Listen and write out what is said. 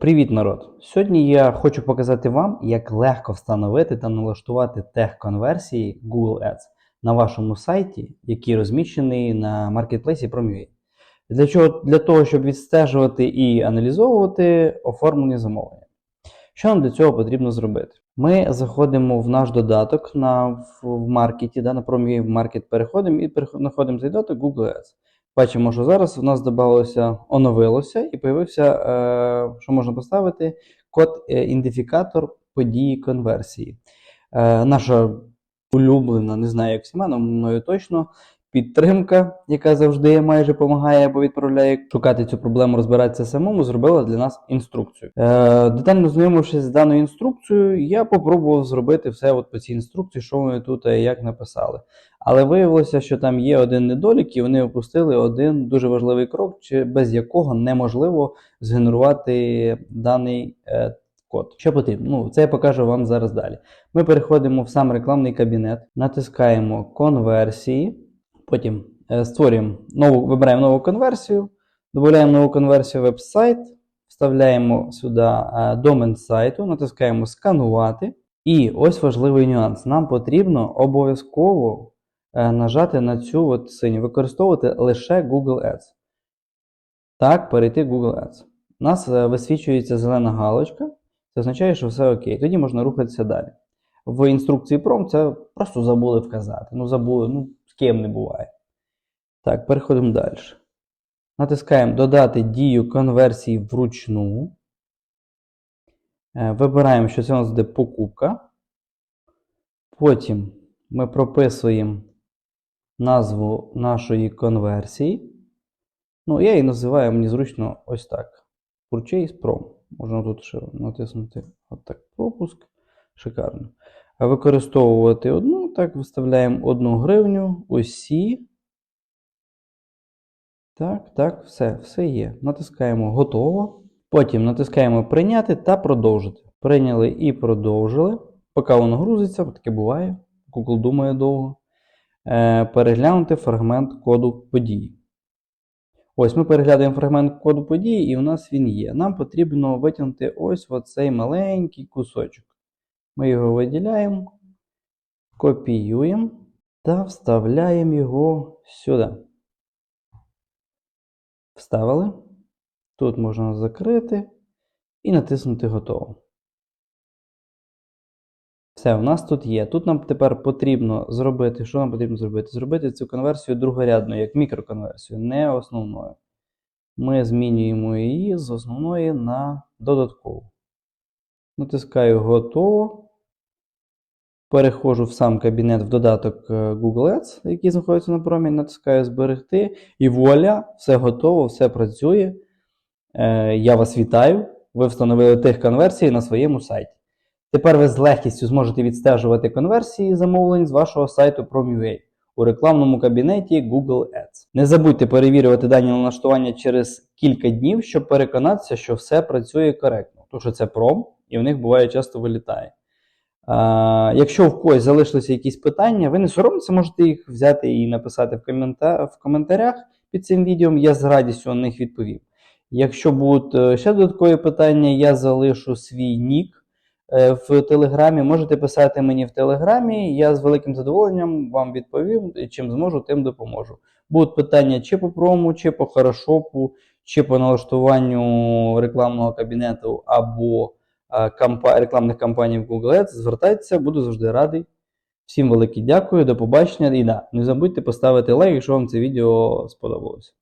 Привіт, народ! Сьогодні я хочу показати вам, як легко встановити та налаштувати тех-конверсії Google Ads на вашому сайті, який розміщений на маркетплейсі Promua. Для чого? Для того, щоб відстежувати і аналізовувати оформлені замовлення. Що нам для цього потрібно зробити? Ми заходимо в наш додаток на, в, в маркеті, да, на Promua в маркет переходимо і переход- знаходимо цей додаток Google Ads. Бачимо, що зараз у нас додалося, оновилося і появився, е, що можна поставити, код індифікатор ідентифікатор події конверсії. Е, наша улюблена, не знаю, як всіма, але мною точно. Підтримка, яка завжди майже допомагає або відправляє шукати цю проблему, розбиратися самому, зробила для нас інструкцію. Е, детально знайомившись з даною інструкцією, я попробував зробити все от по цій інструкції, що вони тут і як написали. Але виявилося, що там є один недолік, і вони опустили один дуже важливий крок, без якого неможливо згенерувати даний е, код. Що потрібно? Ну, це я покажу вам зараз далі. Ми переходимо в сам рекламний кабінет, натискаємо конверсії, потім е, створюємо нову, вибираємо нову конверсію, додаємо нову конверсію веб-сайт, вставляємо сюди е, домен сайту, натискаємо сканувати. І ось важливий нюанс. Нам потрібно обов'язково е, нажати на цю от синю, використовувати лише Google Ads. Так, перейти Google Ads. У нас висвічується зелена галочка, це означає, що все окей. Тоді можна рухатися далі. В інструкції PROM це просто забули вказати. Ну, забули, ну, ким не буває. Так, переходимо далі. Натискаємо Додати дію конверсії вручну. Е, Вибираємо, що це у нас буде покупка. Потім ми прописуємо назву нашої конверсії. Ну, я її називаю, мені зручно ось так. Purchase Prom. Можна тут ще натиснути отак пропуск. Шикарно. Використовувати одну, так, виставляємо 1 гривню, усі. Так, так, все, все є. Натискаємо готово. Потім натискаємо прийняти та продовжити. Прийняли і продовжили. Поки воно грузиться, таке буває. Google думає довго. Е, переглянути фрагмент коду події. Ось ми переглядаємо фрагмент коду події, і у нас він є. Нам потрібно витягнути ось оцей маленький кусочок. Ми його виділяємо, копіюємо та вставляємо його сюди. Вставили. Тут можна закрити і натиснути готово. Все, у нас тут є. Тут нам тепер потрібно зробити, що нам потрібно зробити? Зробити цю конверсію другорядною, як мікроконверсію, не основною. Ми змінюємо її з основної на додаткову. Натискаю готово. Переходжу в сам кабінет в додаток е, Google Ads, який знаходиться на промі, натискаю зберегти. І вуаля, все готово, все працює. Е, Я вас вітаю. Ви встановили тих конверсій на своєму сайті. Тепер ви з легкістю зможете відстежувати конверсії замовлень з вашого сайту Prom.ua у рекламному кабінеті Google Ads. Не забудьте перевірювати дані налаштування через кілька днів, щоб переконатися, що все працює коректно. Тому що це пром, і в них буває часто вилітає. Якщо в когось залишилися якісь питання, ви не соромтеся, можете їх взяти і написати в, комента... в коментарях під цим відео. Я з радістю на них відповім. Якщо будуть е, ще додаткові питання, я залишу свій нік е, в Телеграмі. Можете писати мені в Телеграмі. Я з великим задоволенням вам відповім. Чим зможу, тим допоможу. Будуть питання чи по прому, чи по хорошопу, чи по налаштуванню рекламного кабінету або рекламних кампаній в Google Ads. Звертайтеся, буду завжди радий. Всім велике дякую, до побачення. І да, не забудьте поставити лайк, якщо вам це відео сподобалось.